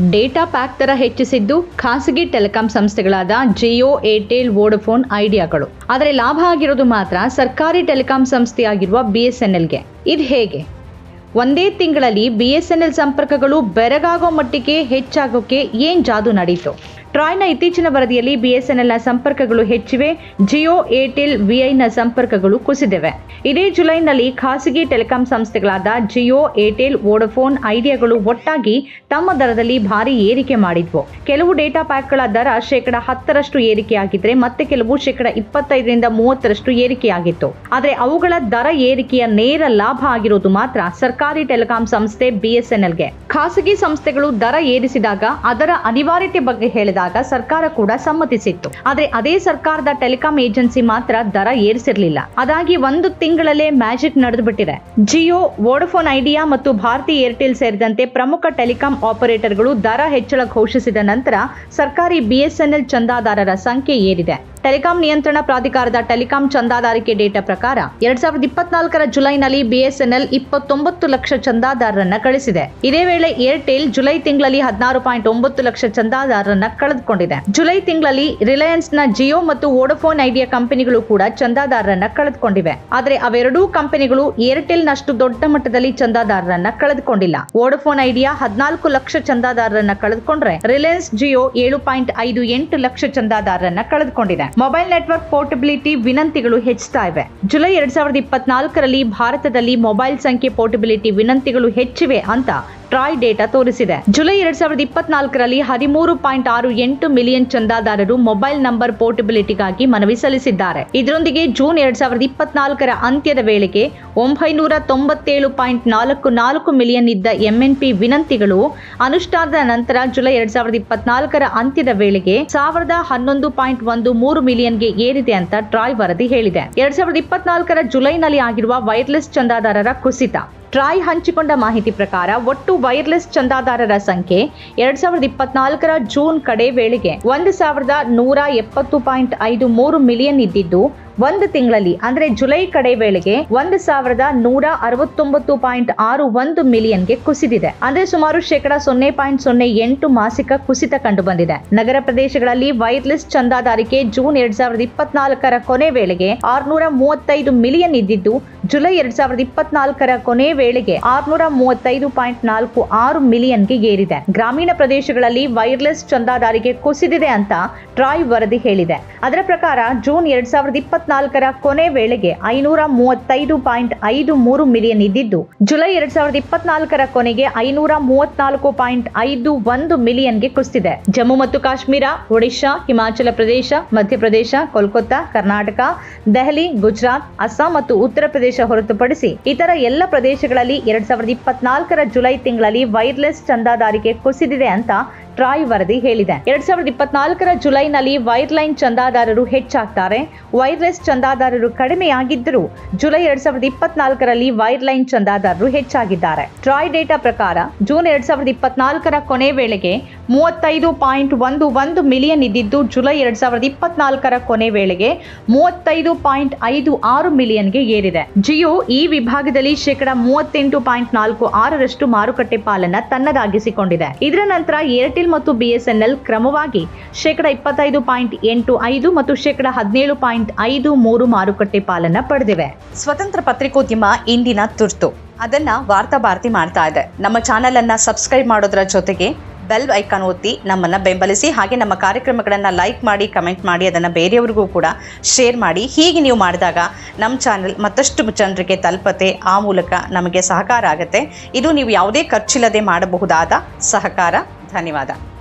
Data pack ದರ ಹೆಚ್ಚಿಸಿದ್ದು ಖಾಸಗಿ ಟೆಲಿಕಾಂ ಸಂಸ್ಥೆಗಳಾದ ಜಿಯೋ, ಏರ್ಟೆಲ್, ವೋಡಫೋನ್, ಐಡಿಯಾಗಳು. ಆದರೆ ಲಾಭ ಆಗಿರೋದು ಮಾತ್ರ ಸರ್ಕಾರಿ ಟೆಲಿಕಾಂ ಸಂಸ್ಥೆಯಾಗಿರುವ ಬಿಎಸ್ಎನ್ಎಲ್ಗೆ. ಇದು ಹೇಗೆ? ಒಂದೇ ತಿಂಗಳಲ್ಲಿ ಬಿಎಸ್ಎನ್ಎಲ್ ಸಂಪರ್ಕಗಳು ಬೆರಗಾಗೋ ಮಟ್ಟಿಗೆ ಹೆಚ್ಚಾಗೋಕೆ ಏನು ಜಾದು ನಡೀತು? ಟ್ರಾಯ್ನ ಇತ್ತೀಚಿನ ವರದಿಯಲ್ಲಿ ಬಿಎಸ್ಎನ್ಎಲ್ನ ಸಂಪರ್ಕಗಳು ಹೆಚ್ಚಿವೆ, ಜಿಯೋ, ಏರ್ಟೆಲ್, ವಿಐನ ಸಂಪರ್ಕಗಳು ಕುಸಿದಿವೆ. ಇದೇ ಜುಲೈನಲ್ಲಿ ಖಾಸಗಿ ಟೆಲಿಕಾಂ ಸಂಸ್ಥೆಗಳಾದ ಜಿಯೋ, ಏರ್ಟೆಲ್, ವೋಡಫೋನ್ ಐಡಿಯಾಗಳು ಒಟ್ಟಾಗಿ ತಮ್ಮ ದರದಲ್ಲಿ ಭಾರಿ ಏರಿಕೆ ಮಾಡಿದ್ವು. ಕೆಲವು ಡೇಟಾ ಪ್ಯಾಕ್ಗಳ ದರ ಶೇಕಡ ಹತ್ತರಷ್ಟು ಏರಿಕೆಯಾಗಿದ್ರೆ ಮತ್ತೆ ಕೆಲವು ಶೇಕಡ ಇಪ್ಪತ್ತೈದರಿಂದ ಮೂವತ್ತರಷ್ಟು ಏರಿಕೆಯಾಗಿತ್ತು. ಆದರೆ ಅವುಗಳ ದರ ಏರಿಕೆಯ ನೇರ ಲಾಭ ಆಗಿರೋದು ಮಾತ್ರ ಸರ್ಕಾರಿ ಟೆಲಿಕಾಂ ಸಂಸ್ಥೆ ಬಿಎಸ್ಎನ್ಎಲ್ಗೆ. ಖಾಸಗಿ ಸಂಸ್ಥೆಗಳು ದರ ಏರಿಸಿದಾಗ ಅದರ ಅನಿವಾರ್ಯತೆ ಬಗ್ಗೆ ಹೇಳಿದಾಗ ಸರ್ಕಾರ ಕೂಡ ಸಮ್ಮತಿಸಿತ್ತು. ಆದ್ರೆ ಅದೇ ಸರ್ಕಾರದ ಟೆಲಿಕಾಂ ಏಜೆನ್ಸಿ ಮಾತ್ರ ದರ ಏರಿಸಿರಲಿಲ್ಲ. ಅದಾಗಿ ಒಂದು ತಿಂಗಳಲ್ಲೇ ಮ್ಯಾಜಿಕ್ ನಡೆದು ಬಿಟ್ಟಿದೆ ಜಿಯೋ, ವೋಡಫೋನ್ ಐಡಿಯಾ ಮತ್ತು ಭಾರತಿ ಏರ್ಟೆಲ್ ಸೇರಿದಂತೆ ಪ್ರಮುಖ ಟೆಲಿಕಾಂ ಆಪರೇಟರ್ಗಳು ದರ ಹೆಚ್ಚಳ ಘೋಷಿಸಿದ ನಂತರ ಸರ್ಕಾರಿ ಬಿಎಸ್ಎನ್ಎಲ್ ಚಂದಾದಾರರ ಸಂಖ್ಯೆ ಏರಿದೆ. ಟೆಲಿಕಾಂ ನಿಯಂತ್ರಣ ಪ್ರಾಧಿಕಾರದ ಟೆಲಿಕಾಂ ಚಂದಾದಾರಿಕೆ ಡೇಟಾ ಪ್ರಕಾರ ಎರಡ್ ಸಾವಿರದ ಇಪ್ಪತ್ನಾಲ್ಕರ ಜುಲೈನಲ್ಲಿ ಬಿಎಸ್ಎನ್ಎಲ್ ಇಪ್ಪತ್ತೊಂಬತ್ತು ಲಕ್ಷ ಚಂದಾದಾರರನ್ನ ಕಳಿಸಿದೆ. ಇದೇ ವೇಳೆ ಏರ್ಟೆಲ್ ಜುಲೈ ತಿಂಗಳಲ್ಲಿ ಹದಿನಾರು ಪಾಯಿಂಟ್ ಒಂಬತ್ತು ಲಕ್ಷ ಚಂದಾದಾರರನ್ನ ಕಳೆದುಕೊಂಡಿದೆ. ಜುಲೈ ತಿಂಗಳಲ್ಲಿ ರಿಲಯನ್ಸ್ನ ಜಿಯೋ ಮತ್ತು ವೋಡಫೋನ್ ಐಡಿಯಾ ಕಂಪನಿಗಳು ಕೂಡ ಚಂದಾದಾರರನ್ನ ಕಳೆದುಕೊಂಡಿವೆ. ಆದರೆ ಅವೆರಡೂ ಕಂಪನಿಗಳು ಏರ್ಟೆಲ್ ನಷ್ಟು ದೊಡ್ಡ ಮಟ್ಟದಲ್ಲಿ ಚಂದಾದಾರರನ್ನ ಕಳೆದುಕೊಂಡಿಲ್ಲ. ವೋಡಫೋನ್ ಐಡಿಯಾ ಹದಿನಾಲ್ಕು ಲಕ್ಷ ಚಂದಾದಾರರನ್ನ ಕಳೆದುಕೊಂಡ್ರೆ ರಿಲಯನ್ಸ್ ಜಿಯೋ ಏಳು ಪಾಯಿಂಟ್ ಐದು ಎಂಟು ಲಕ್ಷ ಚಂದಾದಾರರನ್ನ ಕಳೆದುಕೊಂಡಿದೆ. ಮೊಬೈಲ್ ನೆಟ್ವರ್ಕ್ ಪೋರ್ಟಬಿಲಿಟಿ ವಿನಂತಿಗಳು ಹೆಚ್ಚುತ್ತಾ ಇವೆ. ಜುಲೈ ಎರಡ್ ಸಾವಿರದ ಇಪ್ಪತ್ನಾಲ್ಕರಲ್ಲಿ ಭಾರತದಲ್ಲಿ ಮೊಬೈಲ್ ಸಂಖ್ಯೆ ಪೋರ್ಟಬಿಲಿಟಿ ವಿನಂತಿಗಳು ಹೆಚ್ಚಿವೆ ಅಂತ ಟ್ರಾಯ್ ಡೇಟಾ ತೋರಿಸಿದೆ. ಜುಲೈ ಎರಡ್ ಸಾವಿರದ ಇಪ್ಪತ್ನಾಲ್ಕರಲ್ಲಿ ಹದಿಮೂರು ಪಾಯಿಂಟ್ ಆರು ಎಂಟು ಮಿಲಿಯನ್ ಚಂದಾದಾರರು ಮೊಬೈಲ್ ನಂಬರ್ ಪೋರ್ಟಬಿಲಿಟಿಗಾಗಿ ಮನವಿ ಸಲ್ಲಿಸಿದ್ದಾರೆ. ಇದರೊಂದಿಗೆ ಜೂನ್ ಎರಡ್ ಸಾವಿರದ ಇಪ್ಪತ್ನಾಲ್ಕರ ಅಂತ್ಯದ ವೇಳೆಗೆ ಒಂಬೈನೂರ ತೊಂಬತ್ತೇಳು ಪಾಯಿಂಟ್ ನಾಲ್ಕು ನಾಲ್ಕು ಮಿಲಿಯನ್ ಇದ್ದ ಎಂಎನ್ಪಿ ವಿನಂತಿಗಳು ಅನುಷ್ಠಾನದ ನಂತರ ಜುಲೈ ಎರಡ್ ಸಾವಿರದ ಇಪ್ಪತ್ನಾಲ್ಕರ ಅಂತ್ಯದ ವೇಳೆಗೆ ಸಾವಿರದ ಹನ್ನೊಂದು ಪಾಯಿಂಟ್ ಒಂದು ಮೂರು ಮಿಲಿಯನ್ಗೆ ಏರಿದೆ ಅಂತ ಟ್ರಾಯ್ ವರದಿ ಹೇಳಿದೆ. ಎರಡ್ ಸಾವಿರದ ಇಪ್ಪತ್ನಾಲ್ಕರ ಜುಲೈನಲ್ಲಿ ಆಗಿರುವ ವೈರ್ಲೆಸ್ ಚಂದಾದಾರರ ಕುಸಿತ. ಟ್ರಾಯ್ ಹಂಚಿಕೊಂಡ ಮಾಹಿತಿ ಪ್ರಕಾರ ಒಟ್ಟು ವೈರ್ಲೆಸ್ ಚಂದಾದಾರರ ಸಂಖ್ಯೆ ಎರಡ್ ಸಾವಿರದ ಇಪ್ಪತ್ನಾಲ್ಕರ ಜೂನ್ ಕಡೆ ವೇಳೆಗೆ ಒಂದು ಸಾವಿರದ ನೂರ ಎಪ್ಪತ್ತು ಪಾಯಿಂಟ್ ಐದು ಮೂರು ಮಿಲಿಯನ್ ಇದ್ದಿದ್ದು ಒಂದು ತಿಂಗಳಲ್ಲಿ, ಅಂದ್ರೆ ಜುಲೈ ಕಡೆ ವೇಳೆಗೆ ಒಂದು ಸಾವಿರದ ನೂರ ಅರವತ್ತೊಂಬತ್ತು ಪಾಯಿಂಟ್ ಆರು ಒಂದು ಮಿಲಿಯನ್ಗೆ ಕುಸಿದಿದೆ. ಅಂದ್ರೆ ಸುಮಾರು ಶೇಕಡ ಸೊನ್ನೆ ಪಾಯಿಂಟ್ ಸೊನ್ನೆ ಎಂಟು ಮಾಸಿಕ ಕುಸಿತ ಕಂಡು ಬಂದಿದೆ. ನಗರ ಪ್ರದೇಶಗಳಲ್ಲಿ ವೈರ್ಲೆಸ್ ಚಂದಾದಾರಿಕೆ ಜೂನ್ ಎರಡ್ ಸಾವಿರದ ಇಪ್ಪತ್ನಾಲ್ಕರ ಕೊನೆ ವೇಳೆಗೆ ಆರ್ನೂರ ಮೂವತ್ತೈದು ಮಿಲಿಯನ್ ಇದ್ದಿದ್ದು, ಜುಲೈ ಎರಡ್ ಸಾವಿರದ ಇಪ್ಪತ್ನಾಲ್ಕರ ಕೊನೆ ವೇಳೆಗೆ ಆರ್ನೂರ ಮೂವತ್ತೈದು ಪಾಯಿಂಟ್ ನಾಲ್ಕು ಆರು ಮಿಲಿಯನ್ಗೆ ಏರಿದೆ. ಗ್ರಾಮೀಣ ಪ್ರದೇಶಗಳಲ್ಲಿ ವೈರ್ಲೆಸ್ ಚಂದಾದಾರಿಕೆ ಕುಸಿದಿದೆ ಅಂತ ಟ್ರಾಯ್ ವರದಿ ಹೇಳಿದೆ. ಅದರ ಪ್ರಕಾರ ಜೂನ್ ಎರಡ್ ಸಾವಿರದ ಇಪ್ಪತ್ನಾಲ್ಕರ ಕೊನೆ ವೇಳೆಗೆ ಐನೂರ ಮೂವತ್ತೈದು ಪಾಯಿಂಟ್ ಐದು ಮೂರು ಮಿಲಿಯನ್ ಇದ್ದಿದ್ದು. ಜುಲೈ ಎರಡ್ ಸಾವಿರದ ಇಪ್ಪತ್ನಾಲ್ಕರ ಕೊನೆಗೆ ಐನೂರ ಮೂವತ್ನಾಲ್ಕು ಪಾಯಿಂಟ್ ಐದು ಒಂದು ಮಿಲಿಯನ್ಗೆ ಕುಸಿದಿದೆ. ಜಮ್ಮು ಮತ್ತು ಕಾಶ್ಮೀರ, ಒಡಿಶಾ, ಹಿಮಾಚಲ ಪ್ರದೇಶ, ಮಧ್ಯಪ್ರದೇಶ, ಕೋಲ್ಕತ್ತಾ, ಕರ್ನಾಟಕ, ದೆಹಲಿ, ಗುಜರಾತ್, ಅಸ್ಸಾಂ ಮತ್ತು ಉತ್ತರ ಪ್ರದೇಶ ಹೊರತುಪಡಿಸಿ ಇತರ ಎಲ್ಲ ಪ್ರದೇಶಗಳಲ್ಲಿ ಎರಡ್ ಸಾವಿರದ ಇಪ್ಪತ್ನಾಲ್ಕರ ಜುಲೈ ತಿಂಗಳಲ್ಲಿ ವೈರ್ಲೆಸ್ ಚಂದಾದಾರಿಕೆ ಕುಸಿದಿದೆ ಅಂತ ಟ್ರಾಯ್ ವರದಿ ಹೇಳಿದೆ. ಎರಡ್ ಸಾವಿರದ ಇಪ್ಪತ್ನಾಲ್ಕರ ಜುಲೈನಲ್ಲಿ ವೈರ್ಲೈನ್ ಚಂದಾದಾರರು ಹೆಚ್ಚಾಗ್ತಾರೆ. ವೈರ್ಲೆಸ್ ಚಂದಾದಾರರು ಕಡಿಮೆಯಾಗಿದ್ದರೂ ಜುಲೈ ಎರಡ್ ಸಾವಿರದ ಇಪ್ಪತ್ನಾಲ್ಕರಲ್ಲಿ ವೈರ್ಲೈನ್ ಚಂದಾದಾರರು ಹೆಚ್ಚಾಗಿದ್ದಾರೆ. ಟ್ರಾಯ್ ಡೇಟಾ ಪ್ರಕಾರ ಜೂನ್ ಎರಡ್ ಸಾವಿರದ ಇಪ್ಪತ್ನಾಲ್ಕರ ಕೊನೆ ವೇಳೆಗೆ ಮೂವತ್ತೈದು ಪಾಯಿಂಟ್ ಒಂದು ಒಂದು ಮಿಲಿಯನ್ ಇದ್ದಿದ್ದು ಜುಲೈ ಎರಡ್ ಸಾವಿರದ ಇಪ್ಪತ್ನಾಲ್ಕರ ಕೊನೆ ವೇಳೆಗೆ ಮೂವತ್ತೈದು ಪಾಯಿಂಟ್ ಐದು ಆರು ಮಿಲಿಯನ್ಗೆ ಏರಿದೆ. ಜಿಯೋ ಈ ವಿಭಾಗದಲ್ಲಿ ಶೇಕಡ ಮೂವತ್ತೆಂಟು ಪಾಯಿಂಟ್ ನಾಲ್ಕು ಆರರಷ್ಟು ಮಾರುಕಟ್ಟೆ ಪಾಲನ್ನ ತನ್ನದಾಗಿಸಿಕೊಂಡಿದೆ. ಇದರ ನಂತರ ಏರ್ಟೆಲ್ ಮತ್ತು ಬಿಎಸ್ಎನ್ಎಲ್ ಕ್ರಮವಾಗಿ ಶೇಕಡ ಇಪ್ಪತ್ತೈದು ಪಾಯಿಂಟ್ ಎಂಟು ಐದು ಮತ್ತು ಶೇಕಡ ಹದಿನೇಳು ಪಾಯಿಂಟ್ ಐದು ಮೂರು ಮಾರುಕಟ್ಟೆ ಪಾಲನ್ನ ಪಡೆದಿವೆ. ಸ್ವತಂತ್ರ ಪತ್ರಿಕೋದ್ಯಮ ಇಂದಿನ ತುರ್ತು. ಅದನ್ನ ವಾರ್ತಾ ಭಾರತಿ ಮಾಡ್ತಾ ಇದೆ. ನಮ್ಮ ಚಾನೆಲ್ ಅನ್ನ ಸಬ್ಸ್ಕ್ರೈಬ್ ಮಾಡೋದ್ರ ಜೊತೆಗೆ ಬೆಲ್ ಐಕಾನ್ ಒತ್ತಿ ನಮ್ಮನ್ನ ಬೆಂಬಲಿಸಿ ಹಾಗೆ ನಮ್ಮ ಕಾರ್ಯಕ್ರಮಗಳನ್ನು ಲೈಕ್ ಮಾಡಿ, ಕಮೆಂಟ್ ಮಾಡಿ, ಅದನ್ನು ಬೇರೆಯವ್ರಿಗೂ ಕೂಡ ಶೇರ್ ಮಾಡಿ. ಹೀಗೆ ನೀವು ಮಾಡಿದಾಗ ನಮ್ಮ ಚಾನೆಲ್ ಮತ್ತಷ್ಟು ಜನರಿಗೆ ತಲುಪತೆ, ಆ ಮೂಲಕ ನಮಗೆ ಸಹಕಾರ ಆಗುತ್ತೆ. ಇದು ನೀವು ಯಾವುದೇ ಖರ್ಚಿಲ್ಲದೆ ಮಾಡಬಹುದಾದ ಸಹಕಾರ. ధన్యవాదాలు.